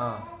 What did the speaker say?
어.